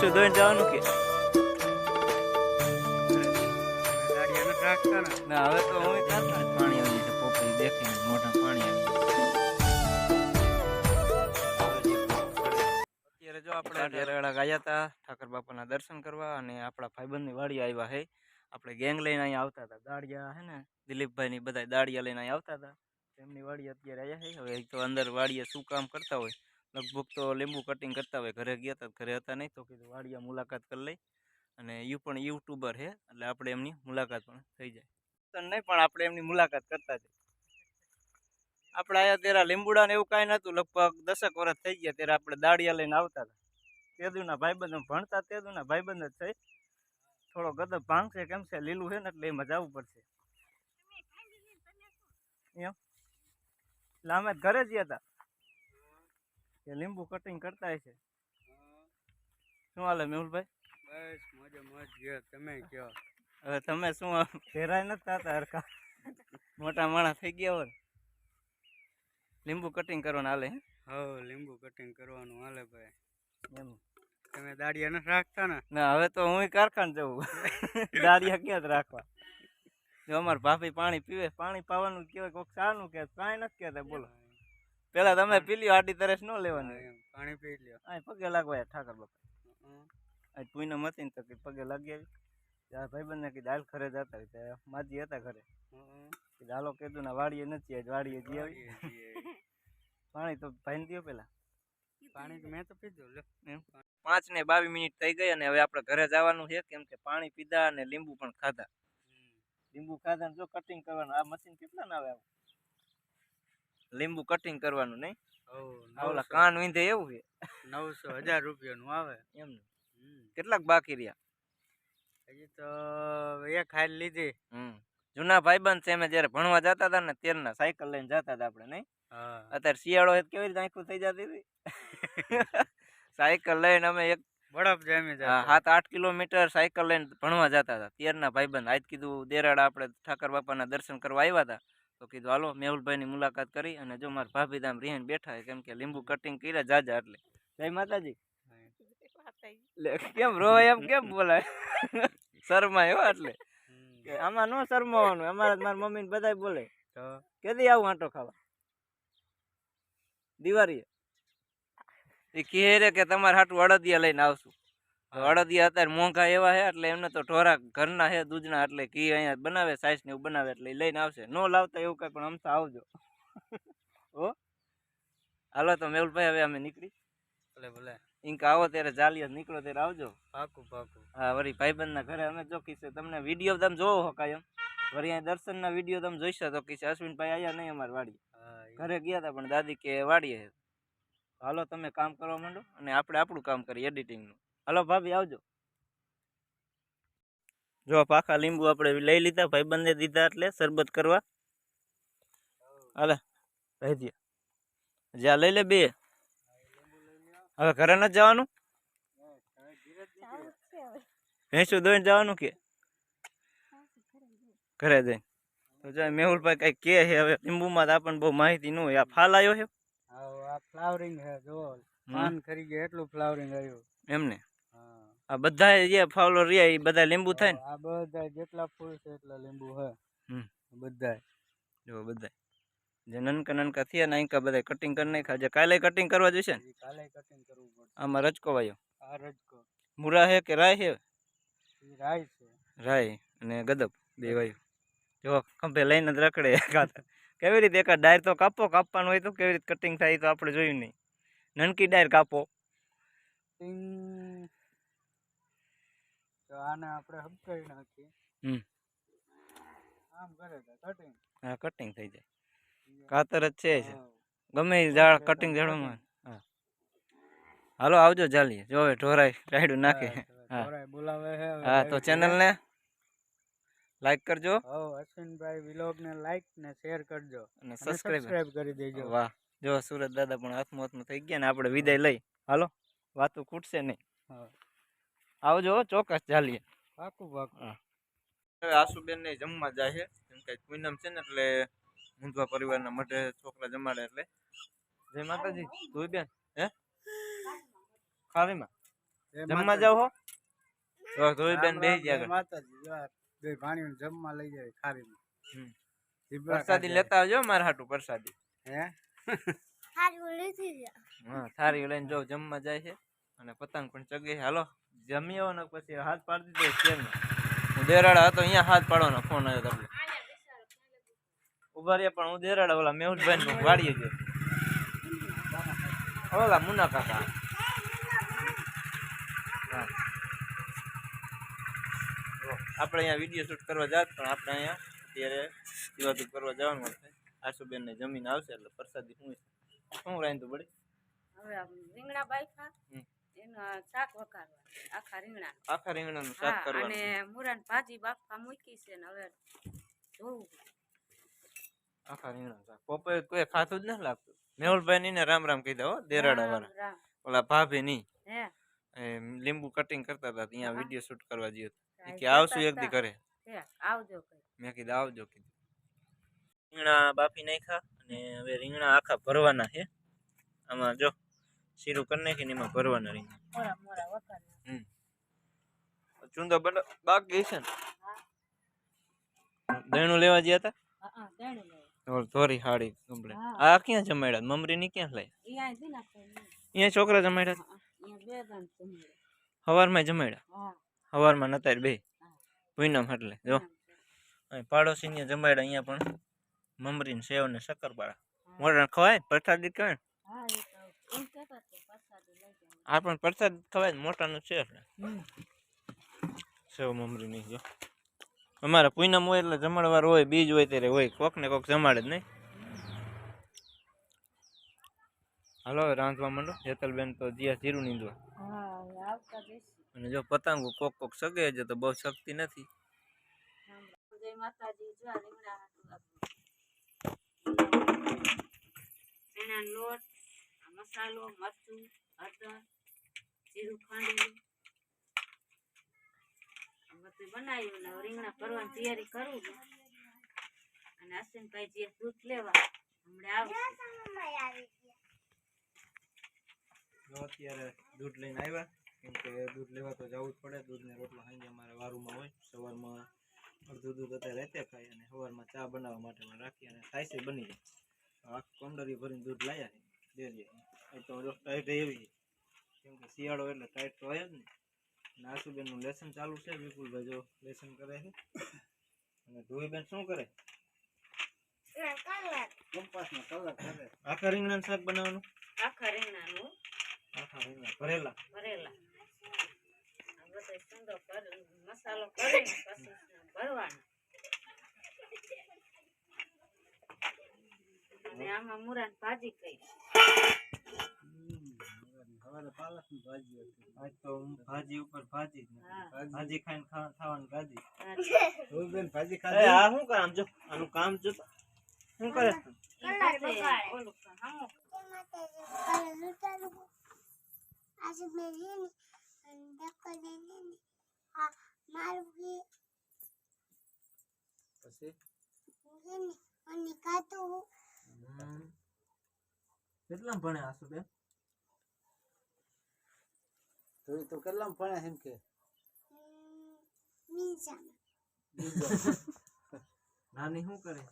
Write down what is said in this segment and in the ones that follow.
ભેંસું ધોઈને જવાનું કે ગાડી નથી રાખતા ને ના હવે તો હું કાઢતા જ પાણી આવી છે પોપડી દેખીને મોઢા પાણી આવી અત્યારે જો આપણે ડેરાળા ગયા હતા ઠાકર બાપાના દર્શન કરવા અને આપણા ભાઈબંધની વાડી આવ્યા હે. આપણે ગેંગ લઈને અહીંયા આવતા હતા દાડિયા હે ને દિલીપભાઈ ની બધા દાડિયા લઈને અહીંયા આવતા હતા. તેમની વાડી અત્યારે આવ્યા છે હવે ઈ તો અંદર વાડીએ શું કામ કરતા હોય લગભગ તો લીંબુ કટિંગ કરતા હોય ઘરે ગયા હતા ઘરે હતા નહીં તો કીધું વાડિયા મુલાકાત કરી લઈ અને એ પણ યુટ્યુબર છે એટલે આપણે એમની મુલાકાત પણ થઈ જાય. તો નહીં પણ આપણે એમની મુલાકાત કરતા જ આપણે આયા ત્યારે લીંબુડા ને એવું કાંઈ નહોતું લગભગ દસેક વર્ષ થઈ ગયા ત્યારે આપણે દાડિયા લઈને આવતા હતા તેદુના ભાઈબંધ ભણતા તેદુના ભાઈબંધ જ છે થોડો ગદબ ભાંગશે કેમ છે લીલું છે ને એટલે એમાં જવું પડશે. એમ? એટલે અમે ઘરે જ ગયા હતા કે લીંબુ કટિંગ કરતા છે શું હાલે મેહુલભાઈ? બસ મજા મજ ગયો તમે કયો? હવે તમે શું ફેરાય નથી થતા હરખા? મોટા માણસ થઈ ગયા હોય લીંબુ કટિંગ કરવાનું હાલે હો? લીંબુ કટિંગ કરવાનું હાલે ભાઈ. એમ. તમે દાડિયા નથી રાખતા ને? ના હવે તો હું કારખાને જવું. દાડિયા ક્યાં જ રાખવા? જો અમારા ભાભી પાણી પીવે પાણી પાવાનું કહેવાય કોક સારું કે કાંઈ નથી કહેતા બોલો. પેલા તમે પી લ્યો આડી તરસ ન લેવાનું. પાણી પી લ્યો. આ પગે લાગવા ઠાકર બાપા. આજ પૂનમ હતી ને તો કે પગે લાગી આવી. ત્યાં ભાઈબંધને કીધું હાલ ખરે જતા હોય માજી હતા ઘરે. કીધું હાલો કીધું ને વાડીએ નથી આજ વાડીએ જઈ આવી. પાણી તો ભાઈ દો પેલા. પાણી તો મેં તો પીધું લે પાંચ ને બાવીસ મિનિટ થઈ ગઈ અને હવે આપણે ઘરે જવાનું છે કેમ કે પાણી પીધા અને લીંબુ પણ ખાધા. લીંબુ ખાધા ને જો કટિંગ કરવાનું આ મશીન કેટલા ના આવે આવું? લીંબુ કટિંગ કરવાનું નહીં? ઓલા કાન વીંધે એવું છે? નવસો હજાર રૂપિયાનું આવે. એમ ને. કેટલાક બાકી રહ્યા? હજી તો એક હાલ લીધી. જૂના ભાઈબંધ છે અમે જ્યારે ભણવા જતા હતા ને ત્યારના સાયકલ લઈને જતા હતા આપણે નહીં? અત્યારે શિયાળો કેવી રીતે આખું થઈ જતી હતી? સાયકલ લઈને અમે એક બરફ જામી હા, જાય સાત આઠ કિલોમીટર સાયકલ લઈને ભણવા જતા હતા. ત્યારના ભાઈબંધ આજ કીધું દેરાડા આપણે ઠાકર બાપાના દર્શન કરવા આવ્યા હતા. તો કીધું હાલો મેહુલભાઈની મુલાકાત કરી અને જો મારા ભાભી દામ રીહીને બેઠા છે કેમ કે લીંબુ કટિંગ કર્યા જાજા એટલે. જય માતાજી. લે, કેમ રોવાય એમ કેમ બોલાય? શરમાય હો એટલે. કે આમાં નો શરમાવાનું અમારા મારા મમ્મી ને બધા બોલે. તો? કેદી આવું આંટો ખાવા? દિવાળીએ. એ કહે રે કે તમારે હાટું અડદિયા લઈને આવશું. અડદિયા અત્યારે મોંઘા એવા છે એટલે એમને તો ઢોરા ઘરના છે દૂધના એટલે ઘી અહીંયા બનાવે સાઈસ ને એવું બનાવે એટલે લઈને આવશે. નો લાવતા એવું કઈ પણ અમથા આવજો. હો? હાલો તો મેહુલભાઈ હવે અમે નીકળી. ભલે ભલે. ઇન્ક આવો ત્યારે ચાલીએ નીકળો ત્યારે આવજો. પાકું પાકું. હા વળી ભાઈબંધના ઘરે અમે જો કીશે તમને વીડિયો તમે જોવો હો કાયમ વળી અહીંયા દર્શનના વીડિયો તમે જોઈશો તો કીશે અશ્વિનભાઈ આયા નહીં અમારી વાડી ઘરે ગયા હતા પણ દાદી કે વાડીએ હાલો તમે કામ કરવા માંડો અને આપણે આપણું કામ કરીએ એડિટિંગનું. હાલો ભાભી આવજો. જો પાખા લીંબુ આપણે લઈ લીધા ભાઈબંધે દીધા એટલે શરબત કરવા. હાલે રહી દે જ્યાં લઈ લે બે. હવે ઘરે નથી જવાનું? ભેંસું દોઈને જવાનું કે? ઘરે જઈને. તો જાય મેહુલભાઈ કઈ કે છે હવે લીંબુમાં તો આપણને બહુ માહિતી ન હોય. આ ફાલ આવ્યો છે? આ ફ્લાવરિંગ છે જો. પાન ખરી ગયા એટલું ફ્લાવરિંગ આવ્યું. એમને આ બધા જે ફાવલો રહ્યા એ બધા લીંબુ થાય ને આ બધા જેટલા ફૂલ છે એટલા લીંબુ હે. બધા જો બધા જે નનકા નનકા થયા ને અહીંકા બધા કટિંગ કરી નાખ્યા. જે કાલે કટિંગ કરવા જશે ને? કાલે કટિંગ કરવું પડશે. આમાં રજકો વાયો. આ રજકો. મુરા હે કે રાય હે રાય છે. રાય અને ગદબ બે વાયો. જો ખંભે લઈને જ રખડે કેવી રીતે એકાદ ડાયર તો કાપો કાપવાનું હોય તો કેવી રીતે કટિંગ થાય તો આપણે જોયું નહીં. નનકી ડાયર કાપો. તો આને આપણે હબકાઈ નાખીએ. હમ. આમ કરે તો કટિંગ હા કટિંગ થઈ જાય. કાતર જ છે. ગમે ઝાડ કટિંગ ઝાડમાં હા. હાલો આવજો ચાલીએ જોવે ઢોરાય રાયડું નાખે. હા. બોલાવે છે હા તો ચેનલ ચેનલને લાઈક કરજો. હો અશ્વિનભાઈ વિલોગ ને લાઈક ને શેર કરજો. અને સબસ્ક્રાઇબ કરી દેજો. વાહ. જો સુરત દાદા પણ હાથમાં હાથમાં થઈ ગયા ને આપણે વિદાય લઈ. હાલો વાતું ખૂટશે નહીં. હા. આવજો હો, ચોક્કસ ચાલીએ. પાકું પાકું. હવે આશુબેન ને જમવા જાય છે કેમ કે પૂનમ છે ને એટલે ઊંધવા પરિવારના મઢે છોકરા જમાડે એટલે. જય માતાજી ધોઈ બેન હે જય જમવા જાવ હો? તો બેહી ગયા માતાજી બે ભાણીઓને જમવા લઈ જાય ખારીને પ્રસાદી લેતા આવજો મારા હાટુ પ્રસાદી. હે? હા થાળી લઈને જો જમવા જાય છે અને પતંગ પણ ચગે છે. હાલો. જમી આવો પછી હાથ પાડી દીધો કેમ હું દેરાડા હતો અહીંયા હાથ પાડવાનો ફોન આવ્યો તમને. ઊભા રહ્યા પણ હું દેરાડા ઓલા મેહુલભાઈ નું વાળીએ ગયો. ઓલા મુના કાકા. આપણે અહીંયા વીડિયો શૂટ કરવા જાત પણ આપણે અહીંયા અત્યારે દિવાળી કરવા જવાનું છે. આશુબેન ને જમીન આવશે એટલે પ્રસાદી શું શું રાંધું પડે હવે રીંગણા હમ. એના શાક વઘારવા આખા રીંગણા આખા રીંગણાનું શાક કરવાનું અને મુરાન ભાજી બાફા મૂકી છે ને હવે જોવું. આખા રીંગણાનું શાક. પપ્પાએ કોઈ ખાતું જ નથી લાગતું. મેહુલભાઈ ની ને રામ રામ કીધા હો દેરાડા વાળા ઓલા ભાભી ની. લીંબુ કટિંગ કરતા હતા ત્યાં વીડિયો શૂટ કરવા જઈએ કે આવશું એક દી ઘરે. આવજો મેં કીધું આવજો કીધું. રીંગણા બાફી નાખ્યા અને હવે રીંગણા આખા ભરવાના છે. આમાં જો શીરું કરી નાખીને એમાં ભરવાના રીંગણા મોરા મોરા વઘારવા હમ. ચૂંદો બને બાકી છે ને? દહીણું લેવા ગયા હતા હા હા દેણું લેવું. ઓલ ધોરી હાડી કમ્પ્લેટ હા. આ ક્યાં જમાડ્યા? મમરી ની ક્યાં લઈ? ઈ આય દીના કઈ નહીં. અહીંયા છોકરા જમાડ્યા હા અહીંયા બે ગામ જમણે હવારમાં જમાડ્યા? હા. હવારમાં નતા બે? હા. પૂનમ એટલે જો. એમ છે. અહીં પાડોશીને જમાડ્યા અહીંયા પણ મમરી ને સેવ ને શક્કરપારા હા. મોઢા ખવાય પ્રસાદી કહેવાય ને. હા. આ પણ પ્રસાદ ખવાય મોટાનું છે એટલે. સેવ મમરી નહીં જો. અમારા પૂનમ હોય એટલે જમાડવાર હોય બીજ હોય ત્યારે હોય. કોક ને કોક જમાડે જ નહીં. હાલો રાંધવા માંડો. હેતલબેન તો જ્યાં જીરું નીંદવા. અને જો પતંગો કોક કોક સગે છે તો બહુ શક્તિ નથી. લોટ મસાલો, મરચું, હળદર, જીરું ખાંડેલું. બધું બનાવ્યું ને રીંગણા ભરવાની તૈયારી કરું અને અશ્વિનભાઈ જે દૂધ લેવા, હમણાં આવશે. અત્યારે દૂધ લઈને આવ્યા, કેમ કે દૂધ લેવા તો જવું જ પડે દૂધ ને રોટલો ખાઈને અમારે વારુમાં હોય, સવારમાં અડધું દૂધ અત્યારે રહેતે ખાય અને સવારમાં ચા બનાવવા માટે રાખી અને સાયસે બની જાય આખું કંડરી ભરીને દૂધ લાયા ડેરીએ એ તો જો ટાઈટ એવી કેમ કે શિયાળો એટલે ટાઈટ તો હોય જ ને. નાસુબેનનું આશુબેનનું લેસન ચાલુ છે વિપુલભાઈ જો લેસન કરે છે. અને ધોઈબેન શું કરે? કંપાસનો કલર કરે. આખા રીંગણાનું શાક બનાવવાનું? આખા રીંગણાનું. આખા રીંગણા ભરેલા. ભરેલા. મસાલો કરીને પછી ભરવાનો. અને આમાં મુરાન ભાજી કઈ હવારે પાલકની ભાજી હતી. આજ તો ભાજી ઉપર ભાજી જ નથી. ભાજી ખાઈને ખા- ખાવાની ભાજી ધોઈબેન ભાજી ખાધી. આ શું કામ જો આનું કામ જો શું કરે પછી? કેટલા ભણ્યા ભણે આશુબેન ધોઈ તો કેટલામ ભણ્યા એમ કે? નાની શું કરે?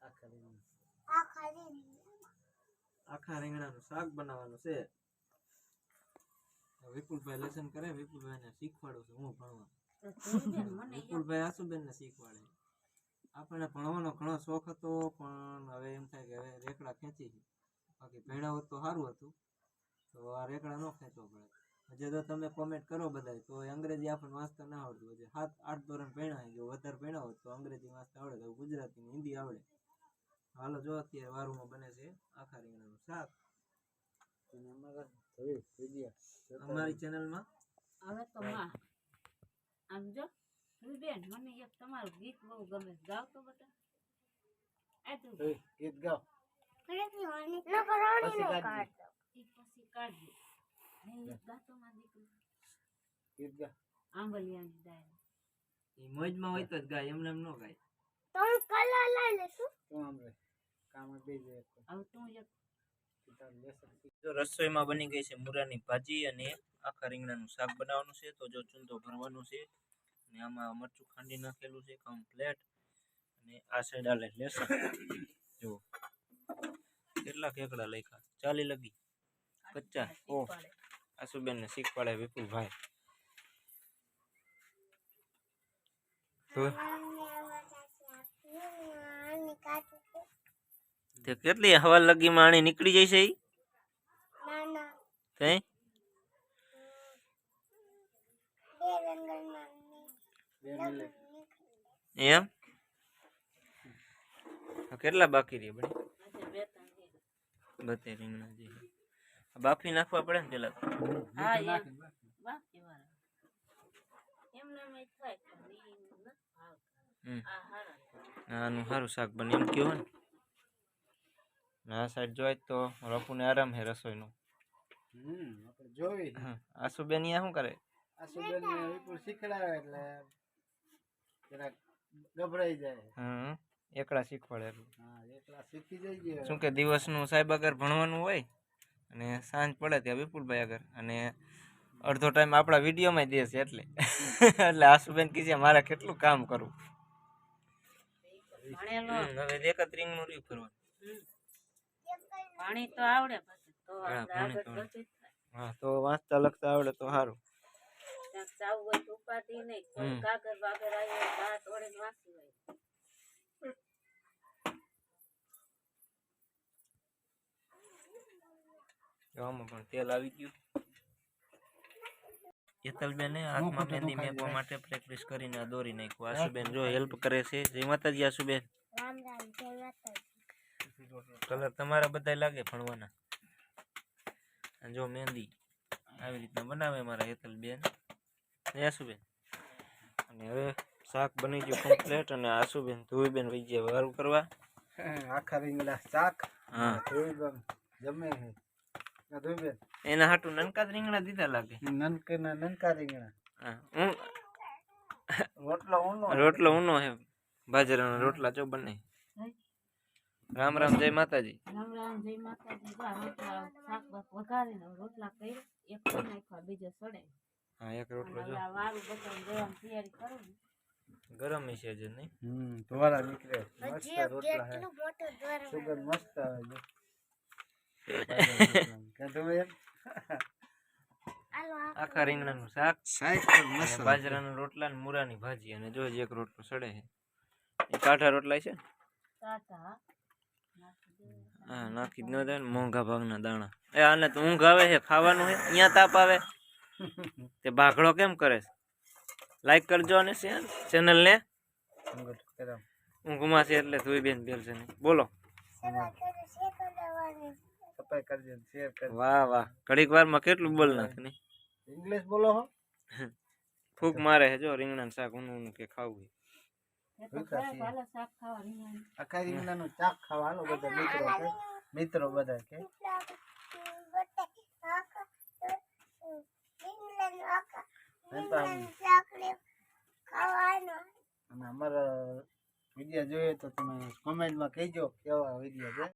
આખા રીંગણા. નું રીંગણાનું શાક બનાવવાનું છે. વિપુલભાઈ લેસન કરે વિપુલભાઈ ને શીખવાડું છું હું ભણવા. વિપુલભાઈ આશુબેન ને શીખવાડે. આપણને ભણવાનો ઘણો શોખ હતો પણ હવે એમ થાય કે હવે રેકડા ખેંચી બાકી ભણ્યા હોત તો સારું હતું. તો આ રેકડા ન ખેંચવો પડે. હજે તો તમે કોમેન્ટ કરો બધાય તો અંગ્રેજી આપણને વાંચતા ના આવડતું હજી સાત આઠ ધોરણ ભણ્યા જો વધારે ભણ્યા હોત તો અંગ્રેજી વાંચતા આવડે તો ગુજરાતી હિન્દી આવડે. હાલો જો અત્યારે વારુમાં બને છે આખા રીંગણાનું શાક. અને અમારા ચેનલમાં હવે તો માં આમ જો બેન મને એક તમારું ગીત બહુ ગમે ગાવ તો બધા. આ તો ગીત ગાઓ. પછી કાઢજો. કાઢજો. ને એક માં દીકરો. ગીત આંબલિયાની દાળ. એ મોજમાં હોય તો જ ગાય એમને એમ ન ગાય. તું આમ રે કામ બે જાય હવે તું એક જો રસોઈમાં બની ગઈ છે મુરાની ભાજી અને આખા રીંગણાનું શાક બનાવવાનું છે તો જો ચૂંદો ભરવાનું છે અને આમાં મરચું ખાંડી નાખેલું છે કમ્પ્લેટ અને આ સાઈડ આલે લેસન જો કેટલા કેકડા લખ્યા ચાલી લગી. પચાસ ઓહ આસુબેનને શીખવાડે વિપુલભાઈ તો તે કેટલી હવા લગી માણી નીકળી જશે ઈ કઈ એમ આ કેટલા બાકી રહી બની હજી બે ત્રણ છે. બતે રીંગણા જે આ બાફી નાખવા પડે ને પેલા. હા છે. આનું સારું શાક બને એમ કયો ને. ને આ સાઈડ જોઈ તો રપુને આરામ હે રસોઈનો. જોઈ. હા આસુબેન અહીંયા શું કરે? આ સુબેન વિપુલ શીખડાવે એટલે જરાક ગભરાઈ જાય. હમ એકલા શીખવાડે એટલું. હા એકલા શીખી જઈએ. શું કે દિવસનું સાહેબ આગળ ભણવાનું હોય? અને સાંજ પડે ત્યાં વિપુલભાઈ આગળ. અને અડધો ટાઈમ આપણા વિડીયોમાં દે છે એટલે. એટલે આશુબેન કીધે મારે કેટલું કામ કરવું? હવે એક જ રીંગનું રહ્યું ફરવાનું પાણી તો આવડે હા, તો વાંચતા લખતા આવડે તો સારું. જાવું હોય તો ઉપાધિ નહીં. કાગળ બાગળ આવ્યો હોય તો વાંચી હોય. આમાં પણ તેલ આવી ગયું. હેતલબેને હાથમાં મહેંદી મેકવા માટે પ્રેક્ટિસ કરીને આ દોરી નાખ્યું. આશુબેન જો હેલ્પ કરે છે. જય માતાજી આશુબેન. કલર તમારા બધા લાગે ભણવાના? જો મહેંદી આવી રીતના બનાવે મારા હેતલબેન. આશુબેન. અને હવે શાક બની ગયું કમ્પ્લેટ અને આશુબેન ધુવીબેન વહી ગયા વારું કરવા. આખા રીંગલા શાક. હા. ધોઈબેન જમે એના હાટું નનકા જ રીંગણા દીધા લાગે નનકના નનકા રીંગણા હા હું રોટલો ઊનો રોટલો ઊનો હે બાજરાના રોટલા જો બને રામ રામ જય માતાજી રામ રામ જય માતાજી જા રોટલા શાક બાક વઘારીને હવે રોટલા કરી એક કરી નાખવા બીજો સડે હા એક રોટલો અને જો હવે આ વારું બધાને દેવાની તૈયારી કરું ને. ગરમ છે જ નહીં હમ ધોવાળા નીકળે મસ્ત રોટલા હે સુગંધ મસ્ત આવે છે કે ધોવે આખા રીંગણાનું શાક બાજરાના રોટલા ને મૂરાની ભાજી અને જો એક રોટલો સડે છે એ કાઠા રોટલા છે હા નાખી જ ન દે મોંઘા ભાગના દાણા એ આને તો ઊંઘ આવે છે ખાવાનું છે અહીંયા તાપ આવે તે ભાખડો કેમ કરે છે લાઈક કરજો અને ચેનલ ને ઊંઘમાં છે એટલે તુંય બેન બેલ છે ને બોલો કરી દેજો શેર કરજો વાહ વાહ. ઘડીક વારમાં કેટલું બોલ નાખે નહીં? ઇંગ્લિશ બોલો હો. ફૂક મારે છે જો રીંગણા શાક ઊનું ઊનું કે ખાવું શાક આખા રીંગણાનું ચાક ખાવા હાલો બધા મિત્રો કે મિત્રો બધા કે. અને અમારા વીડિયો જોઈએ તો તમે કોમેન્ટમાં કહેજો કેવા વીડિયો છે.